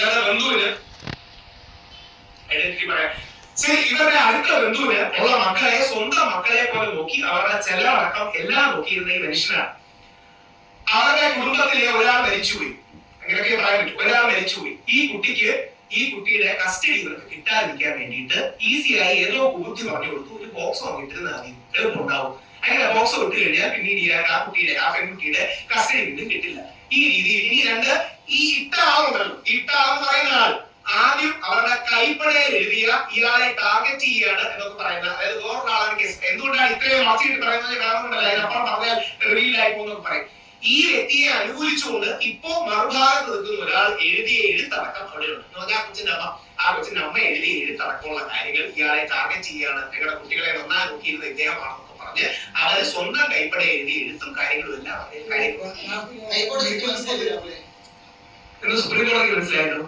വേറെ ബന്ധുവിന് ഐഡന്റിറ്റി പറയാം. ശരി ഇവരുടെ അടുത്ത ബന്ധുവിന് ഉള്ള മക്കളെ സ്വന്തം മക്കളെ പോലെ നോക്കി അവരുടെ ചെല്ലടക്കം എല്ലാം നോക്കിയിരുന്ന ഈ മനുഷ്യനാണ്. അവരുടെ കുടുംബത്തിലെ ഒരാൾ മരിച്ചുപോയി. അങ്ങനെയൊക്കെ പറയാൻ പറ്റും. ഒരാൾ മരിച്ചുപോയി. ഈ കുട്ടിക്ക് ഈ കുട്ടിയുടെ കസ്റ്റഡി ഇവർക്ക് കിട്ടാതിരിക്കാൻ വേണ്ടിയിട്ട് ഈസിയായി ഏതോ ബുദ്ധി പറഞ്ഞു കൊടുത്തു. ഒരു ബോക്സ് വാങ്ങിയിട്ട് എളുപ്പമുണ്ടാവും. അങ്ങനെ ബോക്സ് വിട്ട് കഴിഞ്ഞാൽ പിന്നീട് ഈ ആ കുട്ടിയുടെ ആ പെൺകുട്ടിയുടെ കസ്റ്റഡി വീണ്ടും കിട്ടില്ല. ഈ രീതിയിൽ ഇനി രണ്ട് ഈ ഇട്ട ആളുണ്ടല്ലോ. ഇട്ട ആളെന്ന് പറയുന്ന ആൾ ആദ്യം അവരുടെ കൈപ്പടയിൽ എഴുതിയ ഇയാളെ ടാർഗറ്റ് ചെയ്യുകയാണ് എന്നൊക്കെ പറയുന്നത്. അതായത് വേറൊരാളാണ് കേസ് എന്തുകൊണ്ടാണ് ഇത്രയും മാറ്റിയിട്ട് പറയുന്നത്? കാരണം കൊണ്ടല്ല. അതിനപ്പുറം പറഞ്ഞാൽ റിവീൽ ആയി പോകുന്നു പറയും. ഈ വ്യക്തിയെ അനുകൂലിച്ചുകൊണ്ട് ഇപ്പോ മറുഭാഗത്ത് നിൽക്കുന്ന ഒരാൾ എഴുതിയ എഴുത്തടക്കം അവിടെയുണ്ട് എന്ന് പറഞ്ഞാൽ കൊച്ചിന്റെ അമ്മ ആ കൊച്ചിന്റെ അമ്മ എഴുതിയ എഴുത്തടക്കമുള്ള കാര്യങ്ങൾ ഇയാളെ ടാർഗറ്റ് ചെയ്യാണ്. നിങ്ങളുടെ കുട്ടികളെ നന്നായി നോക്കിയിരുന്ന ഇദ്ദേഹമാണെന്നൊക്കെ അവർ സ്വന്തം കൈപ്പട എഴുതി എഴുത്തും കാര്യങ്ങളും എല്ലാം സുപ്രീം കോടതി മനസ്സിലായല്ലോ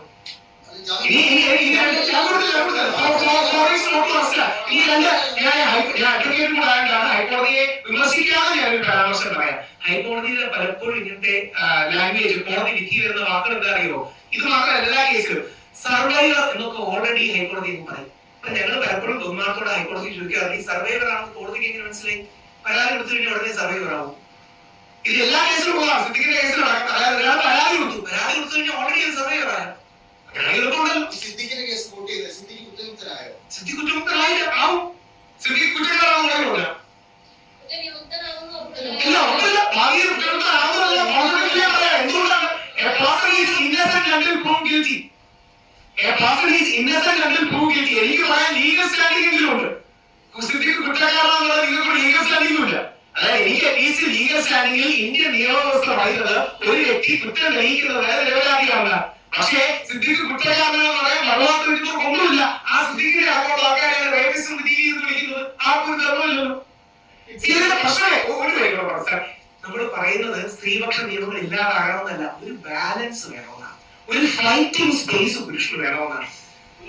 ഹൈക്കോടതിയെ വിമർശിക്കാതെ ഞാൻ പരാമർശം പറയാം ഹൈക്കോടതിയിലെ പലപ്പോഴും ഇങ്ങനത്തെ ലാംഗ്വേജ് കോടതി വിധി വരുന്ന വാക്കുകൾ എന്താ അറിയോ ഇത് മാത്രമല്ല എല്ലാ കേസിലും സർവൈവർ എന്നൊക്കെ ഓൾറെഡി ഹൈക്കോടതി എന്ന് പറയും അപ്പൊ ഞങ്ങൾ പലപ്പോഴും ബഹുമാനത്തോടെ ഹൈക്കോടതി ചോദിക്കാറുണ്ട് ഈ സർവൈവർ ആണെന്ന് കോടതിക്ക് എങ്ങനെ മനസ്സിലായി പരാതി കൊടുത്തു കഴിഞ്ഞാൽ ഉടനെ സർവൈവർ ആവും ഇത് എല്ലാ കേസിലും ഉള്ളതാണ് സിദ്ദിഖിന്റെ കേസിലും. ഒരാൾ പരാതി കൊടുത്തു. പരാതി കൊടുത്തു കഴിഞ്ഞാൽ ഓൾറെഡി സർവൈവർ ആണ് വരാം സിദ്ദിഖിന്റെ കേസ് വോട്ട് സിദ്ദിഖ് ആവും. ഇല്ല ഭാവിയിൽ എന്തുകൊണ്ടാണ്? എനിക്ക് പറയാൻ ലീഗൽ സ്റ്റാൻഡിംഗ് എങ്കിലും ഉണ്ട്. സിദ്ദിഖ് കുറ്റക്കാരാണെന്നുള്ളത് നിങ്ങൾക്ക് ലീഗൽ സ്റ്റാൻഡിംഗും അതായത് എനിക്ക് അറ്റ്ലീസ്റ്റ് ലീഗൽ സ്റ്റാൻഡിംഗിൽ ഇന്ത്യൻ നിയമവ്യവസ്ഥ പറയുന്നത് ഒരു വ്യക്തി കുറ്റം ലയിക്കുന്നത് വേറെ നിരപരാധിയാണ് പക്ഷേ സിദ്ദിഖ് കുറ്റക്കാരനെന്ന് പറയാൻ വെള്ളത്തിൽ വെച്ചിട്ട് ഒന്നുമില്ല. ആ സിദ്ദിഖിനെ അങ്ങോട്ട് ആൾക്കാരെ വി വിളിക്കുന്നത് ആർക്കും ഒരു ധർമ്മമില്ലല്ലോ. ഇതിന്റെ പ്രശ്നമേ? ഒരു കാര്യം കൂടെ നമ്മൾ പറയുന്നത് സ്ത്രീപക്ഷ നിയമങ്ങൾ ഇല്ലാതാകണമെന്നല്ല ഒരു ബാലൻസ് വേണമെന്നാണ്. ഒരു ഫൈറ്റിംഗ് സ്പേസ് പുരുഷന് വേണമെന്നാണ്.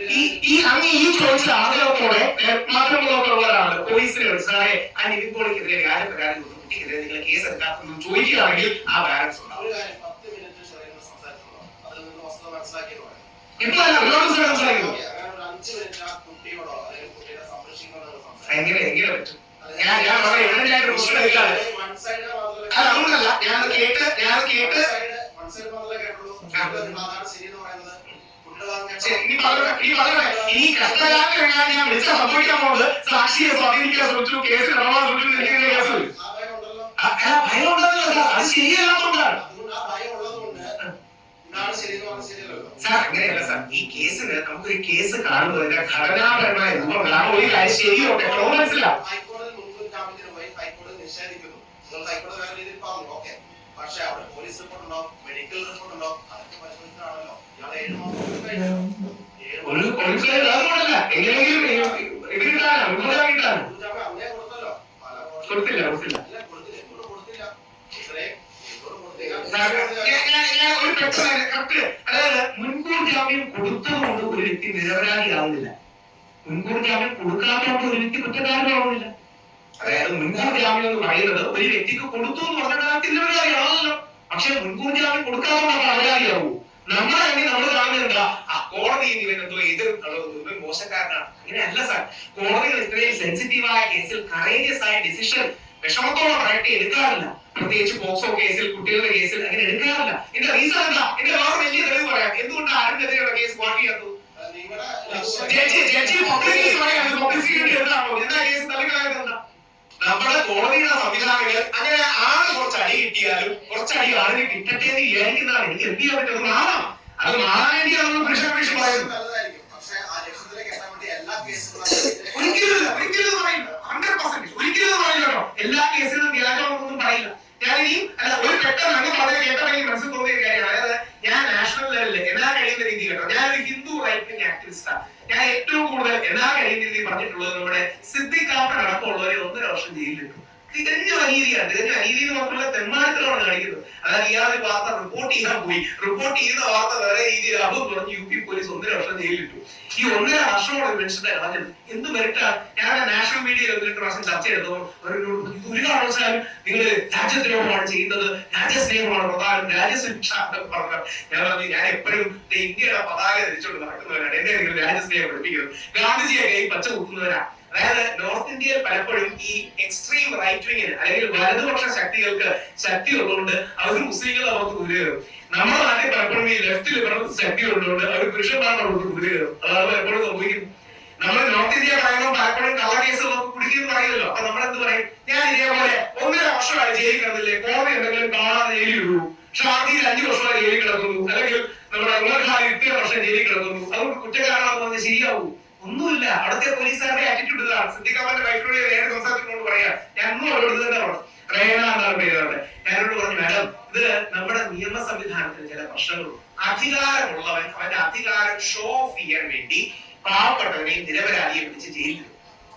ഈ അങ്ങ് ഈ ചോദിച്ച ഉള്ള ഒരാൾ പോലീസിനെ വിളിച്ചാലേ ആ നിവിൻ പോളിക്കെതിരെ ആരും പരാതി കുട്ടിക്കെതിരെ നിങ്ങൾ കേസ് എടുക്കാത്തെന്ന് ചോദിക്കുകയാണെങ്കിൽ ആ ബാലൻസ് ഉണ്ടാവും കാര്യം ഇപ്പൊ ഒരുപാട് ദിവസം മനസ്സിലാക്കുന്നു ഓക്കേ, അങ്ങനെ ഒരു അഞ്ച് മിനിറ്റ് ആ കുട്ടിയോടോ അല്ലെങ്കിൽ കുട്ടിയുടെ സംരക്ഷിക്കുന്നതോ സംസാരിക്കാം. എങ്ങനെ എങ്ങനെ പറ്റും? ഞാൻ ഞാൻ വളരെ എവിടെയായിട്ട് പ്രശ്നം എടുക്കാതെ അത് അതുകൊണ്ടല്ല ഞാൻ കേട്ട് ഞാൻ കേട്ട് അതാണ് ശരി എന്ന് പറയുന്നത് ഈ കഷ്ടകാലത്ത് എങ്ങാനും ഞാൻ വിളിച്ച സംഭവിക്കാൻ പോകുന്നത് സാക്ഷിയെ സ്വാധീനിക്കാൻ ശ്രമിച്ചു. കേസ് ഇടപാട് ശ്രമിച്ചു എനിക്ക് കേസ്. ഭയം ഉണ്ടല്ലോ സാർ. അത് ശരിയല്ലാത്തതുകൊണ്ടാണ് സാർ അങ്ങനെയല്ല സാർ. ഈ കേസിന് നമുക്കൊരു കേസ് കാണുമ്പോൾ അതിന്റെ ഘടനാപരമായ കാരണം ഒരു കാര്യം ഹൈക്കോടതി വേറെ രീതിയിൽ പറഞ്ഞു അവിടെ പോലീസ് റിപ്പോർട്ട് ഉണ്ടാവും മെഡിക്കൽ റിപ്പോർട്ട് ഉണ്ടാവും ഒരു പോലീസിലെ അതുകൊണ്ടല്ല എങ്ങനെയെങ്കിലും ഇത് കിട്ടാനോ മുൻകൂറാ കിട്ടാനോ കൊടുത്തല്ലോ. കൊടുത്തില്ല ഒരു പെട്ടെന്ന് correct. അതായത് മുൻകൂർ ജാമ്യം കൊടുത്തതുകൊണ്ട് ഒരു വ്യക്തി നിരപരാധിയാവുന്നില്ല മുൻകൂർ ജാമ്യം കൊടുക്കാത്തതുകൊണ്ട് ഒരു വ്യക്തി കുറ്റക്കാരനാവുന്നില്ല അതായത് മുൻകൂർ ജാമ്യം എന്ന് പറയുന്നത് ഒരു വ്യക്തിക്ക് കൊടുത്തു എന്ന് പറഞ്ഞാൽ അയാൾക്ക് നിരപരാധിയാണല്ലോ പക്ഷെ മുൻകൂർ ജാമ്യം കൊടുക്കാത്തതുകൊണ്ട് അപരാധിയാവൂ നമ്മളാണെങ്കിൽ നമ്മൾ കാണുന്നുണ്ട് ആ കോടതി ഇവൻ എന്തോ എതിർ മോശക്കാരനാണ്. അങ്ങനെയല്ല സാർ കോടതികൾ ഇത്രയും സെൻസിറ്റീവായ കേസിൽ കറേജിയസ് ആയ ഡിസിഷൻ വിഷമത്തോടെ പറയട്ടെ എടുക്കാറില്ല. പ്രത്യേകിച്ച് പോക്സോ കേസിൽ കുട്ടികളുടെ കേസിൽ അങ്ങനെ എടുക്കാറില്ല. ഇതിന്റെ റീസൺ എന്താ? ഇതിന്റെ വേറെ വലിയ തെളിവ് പറയാം. എന്തുകൊണ്ട് ആരുടെതിരെയുള്ള കേസ് വാക്ക് ചെയ്യാത്തത്? നമ്മുടെ കോടതിയുടെ സംവിധാനങ്ങൾ അങ്ങനെ കിട്ടിയാലും കുറച്ചായി ആളിനെ കിട്ടട്ടെ എന്ന് വിചാരിക്കുന്നതാണ്. എനിക്ക് എന്ത് ചെയ്യാൻ പറ്റും? മാറാം അത് വേണ്ടിയാണ് നമ്മൾ പുരുഷാപേക്ഷ പറയുന്നത് എല്ലാ കേസുകളും ഒരിക്കലും ഒരിക്കലും പറയില്ല ഹൺഡ്രഡ് പെർസെന്റ് ഒരിക്കലും പറയില്ല കേട്ടോ. എല്ലാ കേസിലും വ്യാജമൊന്നും പറയില്ല. ഞാൻ ഇനി അല്ല ഒരു പെട്ടെന്ന് അങ്ങ് പറഞ്ഞ കേട്ടപ്പോൾ മനസ്സിൽ തോന്നിയ കാര്യമാണ്. അതായത് ഞാൻ നാഷണൽ ലെവലിൽ എന്നാ കഴിയുന്ന രീതി കേട്ടോ. ഞാൻ ഒരു ഹിന്ദു റൈറ്റ് വിങ് ആക്ടിവിസ്റ്റാണ് ഞാൻ ഏറ്റവും കൂടുതൽ എന്നാ കഴിയുന്ന രീതി പറഞ്ഞിട്ടുള്ളത് നമ്മുടെ സിദ്ദിഖ് കാപ്പൻ അടക്കമുള്ളവരെ ഒന്നര വർഷം ജയിലിലിട്ടു തികഞ്ഞ അനീതിയാണ് തികഞ്ഞ അനീതി എന്ന് മാത്രമല്ല തെമ്മാടിത്തരമാണ് കാണിക്കുന്നത് അതായത് ഇയാൾ വാർത്ത റിപ്പോർട്ട് ചെയ്യാൻ പോയി. റിപ്പോർട്ട് ചെയ്യുന്ന വാർത്ത വേറെ രീതിയിൽ അതും പറഞ്ഞ് യു പി പോലീസ് ഒന്നര വർഷം ജയിലിട്ടു ഈ ഒന്നര വർഷമാണ് മനുഷ്യന്റെ കളഞ്ഞത്. എന്ത് മെറിറ്റാണ് ഞാൻ നാഷണൽ മീഡിയയിൽ പ്രാവശ്യം ചർച്ച ചെയ്തപ്പോൾ അവരോട് ഒരു കാരണവശാലും നിങ്ങൾ രാജ്യദ്രോഹമാണ് ചെയ്യുന്നത്. രാജ്യസ്നേഹമാണ് പ്രധാനം. രാജ്യസുരക്ഷ പറഞ്ഞാൽ ഞാൻ പറഞ്ഞു ഞാൻ എപ്പോഴും ഇന്ത്യയുടെ പതാക ധരിച്ചുകൊണ്ട് നടക്കുന്നവരാണ്. എന്നെ നിങ്ങൾ രാജ്യസ്നേഹം പഠിപ്പിക്കുന്നത്. ഗാന്ധിജിയെ കൈ പച്ച കുത്തുന്നവരാ. അതായത് നോർത്ത് ഇന്ത്യയിൽ പലപ്പോഴും ഈ എക്സ്ട്രീം റൈറ്റ് വിങ്ങിന് അല്ലെങ്കിൽ വലതുപക്ഷ ശക്തികൾക്ക് ശക്തി ഉള്ളതുകൊണ്ട് അവർ മുസ്ലിങ്ങൾ അവർക്ക് കുതിര കയറും നമ്മുടെ നാട്ടിൽ പലപ്പോഴും ഈ ലെഫ്റ്റ് ലിബറൽ ശക്തി ഉള്ളതുകൊണ്ട് അവർ പുരുഷന്മാരുടെ അവർക്ക് കുതിര കയറും അതാണ് പലപ്പോഴും സംഭവിക്കുന്നത്. നമ്മൾ നോർത്ത് ഇന്ത്യ പറയുമ്പോൾ പലപ്പോഴും കള്ള കേസ് കുടിക്കുന്നു പറയുമല്ലോ. അപ്പൊ നമ്മൾ എന്ത് പറയും? ഞാൻ ഇതേപോലെ ഒന്നര വർഷമായി ജയിലിൽ കിടന്നില്ലേ? കോടതി എന്തെങ്കിലും കാണാതെ ജയിലിൽ പക്ഷെ ഷാർജിയിൽ അഞ്ചു വർഷമായി ജയിലിൽ കിടക്കുന്നു. അല്ലെങ്കിൽ നമ്മുടെ ഉമ്മർഖാൻ ഇത്രയും വർഷം ജയിലിൽ കിടക്കുന്നു. അതുകൊണ്ട് കുറ്റക്കാരാണെന്ന് പറഞ്ഞാൽ ശരിയാവൂ. ഒന്നുമില്ല. അവിടുത്തെ പോലീസുകാരുടെ ആറ്റിറ്റ്യൂഡ് ഇതാണ് സിദ്ദിഖാമന്റെ വൈഫിനോട് നേരെ സംസാരിക്കുന്നോട് പറയാ. ഞാൻ ഒന്നും അവരോട് തന്നെ പറഞ്ഞു. റേന എന്നാണ് അവരുടെ ഞാനോട് പറഞ്ഞു മാഡം ഇത് നമ്മുടെ നിയമ സംവിധാനത്തിന് ചില പ്രശ്നങ്ങളുണ്ട്. അധികാരമുള്ളവൻ അവന്റെ അധികാരം ഷോ ഓഫ് ചെയ്യാൻ വേണ്ടി പാവപ്പെട്ടവനെയും നിരപരാധിയെ പിടിച്ച് ജയിലിൽ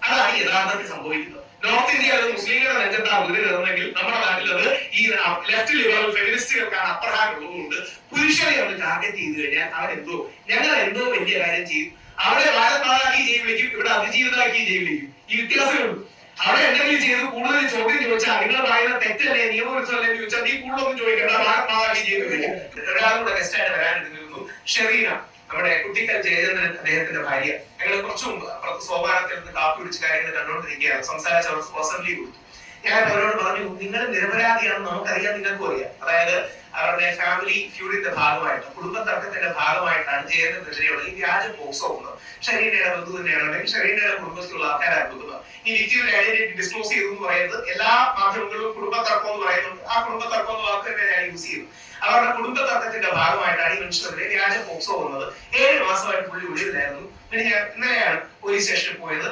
അതാണ് യഥാർത്ഥത്തിൽ സംഭവിക്കുന്നത്. നോർത്ത് ഇന്ത്യ അത് മുസ്ലിങ്ങളുടെ നെഞ്ചത്താണ് കുതിര കയറുന്നെങ്കിൽ നമ്മുടെ നാട്ടിൽ അത് ഈ ലെഫ്റ്റ് ലിബറൽ ഫെമിനിസ്റ്റുകൾക്കാണ് അപ്രഹാരം ഉള്ളതുകൊണ്ട് പുരുഷനെ അവർ ടാർഗറ്റ് ചെയ്ത് കഴിഞ്ഞാൽ അവരെന്തോ ഞങ്ങൾ എന്തോ വലിയ കാര്യം ചെയ്യും. അവരെ ഭാരത്മാതാക്കി ജീവിക്കും ഇവിടെ അതിജീവിതമാക്കി ജീവിക്കും ഈ വ്യത്യാസമുള്ളൂ അവിടെ എന്തെങ്കിലും ചെയ്ത് കൂടുതൽ ചോദ്യം ചോദിച്ചാൽ നിങ്ങൾ പറയുന്ന തെറ്റല്ലേ നിയമവിരുദ്ധമല്ലേ എന്ന് ചോദിച്ചാൽ നീ കൂടുതലൊന്നും ചോദിക്കേണ്ട ഭാരത്മാതാക്കി ജയിലിലേക്ക് ഒരാളുടെ ഗസ്റ്റായിട്ട് വരാനിരുന്നു ഷെറീന. നമ്മുടെ കുട്ടിക്കൽ ജയചന്ദ്രൻ അദ്ദേഹത്തിന്റെ ഭാര്യ. ഞങ്ങൾ കുറച്ചു മുമ്പ് അപ്പുറത്ത് സോപാനത്തിൽ നിന്ന് കാപ്പി പിടിച്ച കാര്യങ്ങൾ കണ്ടുകൊണ്ടിരിക്കുകയാണ്. സംസാരിച്ച അവർക്ക് പേഴ്സണലി കൊടുത്തു. ഞാൻ അവരോട് പറഞ്ഞു നിങ്ങൾ നിരപരാധിയാണെന്ന് നമുക്കറിയാം നിങ്ങൾക്കും അറിയാം. അതായത് അവരുടെ ഫാമിലി ഫ്യൂഡിന്റെ ഭാഗമായിട്ട് കുടുംബ തർക്കത്തിന്റെ ഭാഗമായിട്ടാണ് ജയചന്ദ്രനെതിരെയുള്ള ഈ വ്യാജ ബോക്സ് ഓക്കുന്നത് ഷരീനയുടെ ബന്ധു തന്നെയാണ് അല്ലെങ്കിൽ ഷരീനയുടെ കുടുംബത്തിലുള്ള ആൾക്കാരാണ് കൊടുക്കുന്നത് ഈ വ്യക്തിയുടെ ഐഡന്റിറ്റി ഡിസ്ക്ലോസ് ചെയ്തു എന്ന് പറയുന്നത് എല്ലാ മാധ്യമങ്ങളിലും കുടുംബ തർക്കം എന്ന് പറയുന്നുണ്ട്. ആ കുടുംബ തർക്കം എന്ന വാക്ക് തന്നെ ഞാൻ യൂസ് ചെയ്തു അവരുടെ കുടുംബ തർക്കത്തിന്റെ ഭാഗമായിട്ടാണ് ഈ മനുഷ്യരുടെ വ്യാജ പോക്സോ വന്നത് ഏഴ് മാസമായിട്ട് പുള്ളി ഉള്ളിലായിരുന്നു പിന്നെ ഞാൻ ഇന്നലെയാണ് പോലീസ് സ്റ്റേഷനിൽ പോയത്.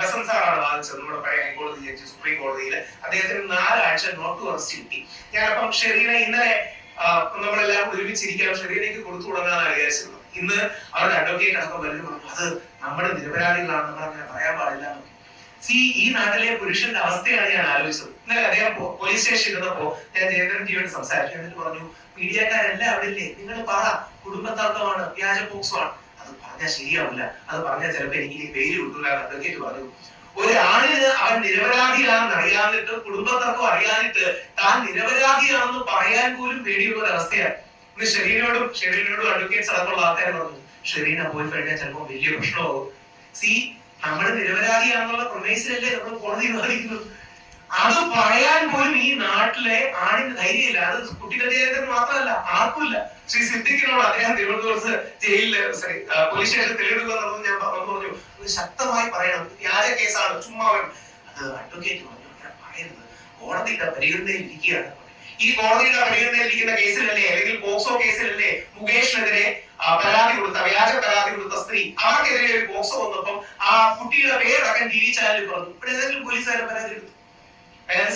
ബസന്ത് സാറാണ് വാദിച്ചത് നമ്മുടെ പഴയ ഹൈക്കോടതി ജഡ്ജി സുപ്രീം കോടതിയിൽ അദ്ദേഹത്തിന് നാലാഴ്ച നോട്ട് ടു അറസ്റ്റ് കിട്ടി. ഞാനപ്പം ഷെറീന ഇന്നലെ നമ്മളെല്ലാം ഒരുമിച്ചിരിക്കാം ഷെറീനയ്ക്ക് കൊടുത്തു തുടങ്ങാനാണ് വിചാരിച്ചത് ഇന്ന് അവരുടെ അഡ്വക്കേറ്റ് അടക്കം വരുന്നു അത് നമ്മുടെ നിരപരാധികളാണ് നമ്മൾ അങ്ങനെ പറയാൻ പാടില്ല. എന്ന്." സി ഈ നാട്ടിലെ പുരുഷന്റെ അവസ്ഥയാണ് ഞാൻ ആലോചിച്ചത്. ഇന്നലെ അദ്ദേഹം പോലീസ് സ്റ്റേഷനിൽ ഇരുന്നപ്പോ ഞാൻ ജയന്ദ്രൻ ജിയോട് സംസാരിച്ചു. എന്നിട്ട് പറഞ്ഞു മീഡിയക്കാരെല്ലാം അവിടെ ഇല്ലേ? നിങ്ങൾ പറ. കുടുംബത്തർക്കമാണ്. വ്യാജ പോക്സമാണ്. അത് പറഞ്ഞാൽ ശരിയാവില്ല. അത് പറഞ്ഞാൽ ചിലപ്പോ എനിക്ക് പേര് കിട്ടൂല അഡ്വക്കേറ്റ് പറഞ്ഞു. ഒരാണിന് അവൻ നിരപരാധിയാണെന്ന് അറിയാതിട്ട് കുടുംബത്തർക്കം അറിയാതിട്ട് താൻ നിരപരാധിയാണെന്ന് പറയാൻ പോലും പേടിയുള്ള ഒരു അവസ്ഥയാണ് ഇന്ന് ഷെരീനോടും ഷെരീനോടും അഡ്വക്കേറ്റ്സ് അടക്കമുള്ള ആൾക്കാർ പറഞ്ഞു ഷെരീന പോയി കഴിഞ്ഞാൽ ചിലപ്പോൾ വലിയ പ്രശ്നമാകും. സി നമ്മൾ നിരപരാധിയാണെന്നുള്ള പ്രൊമേസിലല്ലേ നമ്മൾ കോടതി വാദിക്കുന്നത് അത് പറയാൻ പോലും ഈ നാട്ടിലെ ആണിന് ധൈര്യമില്ല. അത് കുട്ടികളുടെ മാത്രമല്ല ആർക്കുമില്ല. ശ്രീ സിദ്ദിഖിനോട് അദ്ദേഹം തിരുവനന്തപുരത്ത് ജയിലിൽ സോറി പോലീസ് സ്റ്റേഷനിൽ തെളിവെടുക്കുക ഞാൻ പറഞ്ഞു പറഞ്ഞു. "ഇത് ശക്തമായി പറയണം. വ്യാജ കേസാണ്. ചുമ്മാ വേണം." അത് അഡ്വക്കേറ്റ് പറഞ്ഞു. ഞാൻ പറയരുത്. കോടതിയുടെ പരിഗണനയിൽ ഇരിക്കുകയാണ് ഈ കോടതിയുടെ പരിഗണനയിൽ ഇരിക്കുന്ന കേസിലല്ലേ അല്ലെങ്കിൽ പോക്സോ കേസിലല്ലേ മുകേഷിനെതിരെ പരാതി കൊടുത്ത വ്യാജ പരാതി കൊടുത്ത സ്ത്രീ അവർക്കെതിരെ ഒരു പോക്സോ വന്നപ്പം ആ കുട്ടിയുടെ പേരടക്കം ടി വി ചാനലിൽ പറഞ്ഞു. ഇവിടെ ഏതെങ്കിലും പോലീസുകാരെ പരാതി എടുത്തു.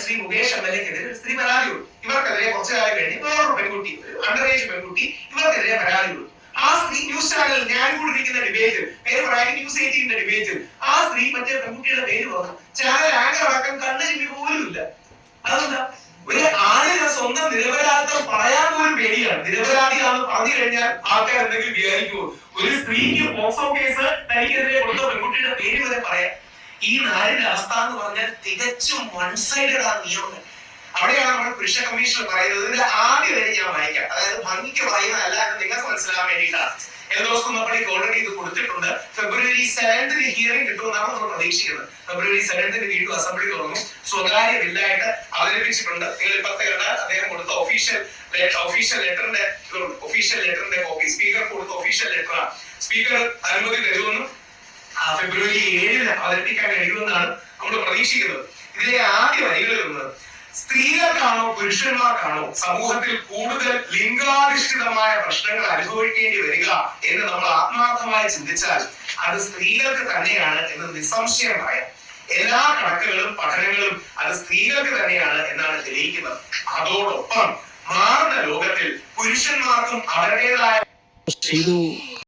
ശ്രീ മുകേഷ് എം എൽ എക്കെതിരെ ഒരു സ്ത്രീ പരാതി കൊടുത്തു ഇവർക്കെതിരെ കുറച്ചു കാലം കഴിഞ്ഞ് വേറൊരു പെൺകുട്ടി ഒരു അണ്ടർ ഏജ് പെൺകുട്ടി ഇവർക്കെതിരെ പരാതി കൊടുത്തു ആ സ്ത്രീ ന്യൂസ് ചാനലിൽ ഞാൻ കൂടി ഇരിക്കുന്ന ഡിബേറ്റ് പേര് പറയാൻ ന്യൂസ് എയ്റ്റീന്റെ ഡിബേറ്റ് ആ സ്ത്രീ മറ്റേ പെൺകുട്ടിയുടെ പേര് പറഞ്ഞു ചാനൽ ആങ്കർ അടക്കം കണ്ണിന് പോലും ഇല്ല അതെന്താ? ഒരു ആളിന് സ്വന്തം നിരപരാധിത്വം പറയാൻ പോലും പേടിയാണ്. നിരപരാധിയാണെന്ന് പറഞ്ഞു കഴിഞ്ഞാൽ ആൾക്കാർ എന്തെങ്കിലും വിചാരിക്കുമോ? ഒരു സ്ത്രീക്ക് പോക്സോ കേസ് തനിക്കെതിരെ കൊടുത്ത പെൺകുട്ടിയുടെ പേര് വരെ പറയാം ഈ നാടിന്റെ അവസ്ഥ എന്ന് പറഞ്ഞാൽ തികച്ചും വൺ സൈഡഡ് ആ നിയമങ്ങൾ. അവിടെയാണ് നമ്മുടെ പുരുഷ കമ്മീഷൻ പറയുന്നത്. ഇതിന്റെ ആദ്യം വരെ ഞാൻ വായിക്കാം. അതായത് ഭംഗിക്ക് പറയുന്നതല്ല എന്ന് നിങ്ങൾക്ക് മനസ്സിലാക്കാൻ വേണ്ടിയിട്ടാണ്. എൽദോസ് കുന്നപ്പള്ളിക്ക് ഓൾറെഡി ഇത് കൊടുത്തിട്ടുണ്ട്. ഫെബ്രുവരി സെവൻത്തിന് ഹിയറിംഗ് കിട്ടുമെന്നാണ് നമ്മൾ പ്രതീക്ഷിക്കുന്നത്. ഫെബ്രുവരി സെവൻത്തിന് വീണ്ടും അസംബ്ലി തുറന്നു സ്വകാര്യ ബില്ലായിട്ട് അവതരിപ്പിച്ചിട്ടുണ്ട്. നിങ്ങൾ ഇപ്പത്തെ കണ്ട അദ്ദേഹം കൊടുത്ത ഒഫീഷ്യൽ ഒഫീഷ്യൽ ലെറ്ററിന്റെ ഒഫീഷ്യൽ ലെറ്ററിന്റെ കോപ്പി സ്പീക്കർ കൊടുത്ത ഒഫീഷ്യൽ ലെറ്ററാണ് സ്പീക്കർ അനുമതി തരുമെന്നും ഫെബ്രുവരി ഏഴിന് അവതരിപ്പിക്കാൻ കഴിയുമെന്നാണ് നമ്മൾ പ്രതീക്ഷിക്കുന്നത്. ഇതിലെ ആദ്യ വരികളിലൊന്ന് സ്ത്രീകൾക്കാണോ പുരുഷന്മാർക്കാണോ സമൂഹത്തിൽ കൂടുതൽ ലിംഗാധിഷ്ഠിതമായ പ്രശ്നങ്ങൾ അനുഭവിക്കേണ്ടി വരിക എന്ന് നമ്മൾ ആത്മാർത്ഥമായി ചിന്തിച്ചാൽ അത് സ്ത്രീകൾക്ക് തന്നെയാണ് എന്ന് നിസ്സംശയമായ. എല്ലാ കണക്കുകളും പഠനങ്ങളും അത് സ്ത്രീകൾക്ക് തന്നെയാണ് എന്നാണ് തെളിയിക്കുന്നത്. അതോടൊപ്പം മാറുന്ന ലോകത്തിൽ പുരുഷന്മാർക്കും അവരുടേതായ